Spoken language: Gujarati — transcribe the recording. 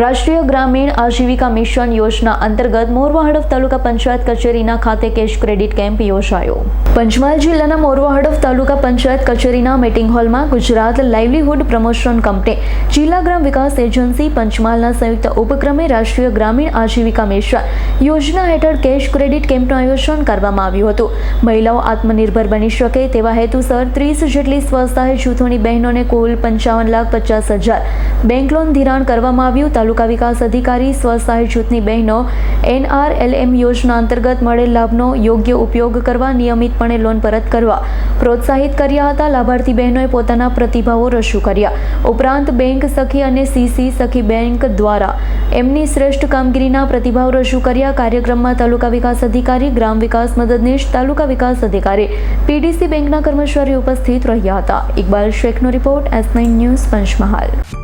રાષ્ટ્રીય ગ્રામીણ આજીવિકા મિશન યોજના અંતર્ગત મોરવા હડફ તાલુકા પંચાયત કચેરીના ખાતે કેશ ક્રેડિટ કેમ્પ યોજાયો. પંચમહાલ જિલ્લાના મોરવા હડફ તાલુકા પંચાયત કચેરીના મીટિંગ હોલમાં ગુજરાત લાઇવલીહુડ પ્રમોશન કંપની, જિલ્લા ગ્રામ વિકાસ એજન્સી, પંચમહાલના સંયુક્ત ઉપક્રમે રાષ્ટ્રીય ગ્રામીણ આજીવિકા મિશન યોજના હેઠળ કેશ ક્રેડિટ કેમ્પનું આયોજન કરવામાં આવ્યું હતું. મહિલાઓ આત્મનિર્ભર બની શકે તેવા હેતુસર ત્રીસ જેટલી સ્વસહાય જૂથોની બહેનોને કુલ પંચાવન લાખ પચાસ હજાર બેંક લોન ધિરાણ કરવામાં આવ્યું. તાલુકા વિકાસ અધિકારી, સ્વસહાય જૂથની બહેનો એનઆરએલએમ યોજના અંતર્ગત મળેલ લાભનો યોગ્ય ઉપયોગ કરવા નિયમિતપણે લોન પરત કરવા પ્રોત્સાહિત કર્યા હતા. લાભાર્થી બહેનોએ પોતાના પ્રતિભાવો રજૂ કર્યા. ઉપરાંત બેંક સખી અને સીસી સખી બેંક દ્વારા એમની શ્રેષ્ઠ કામગીરીના પ્રતિભાવ રજૂ કર્યા. કાર્યક્રમમાં તાલુકા વિકાસ અધિકારી, ગ્રામ વિકાસ મદદનીશ, તાલુકા વિકાસ અધિકારી, પીડીસી બેંકના કર્મચારીઓ ઉપસ્થિત રહ્યા હતા. Iqbal શેખનો report S nine news Panchmahal.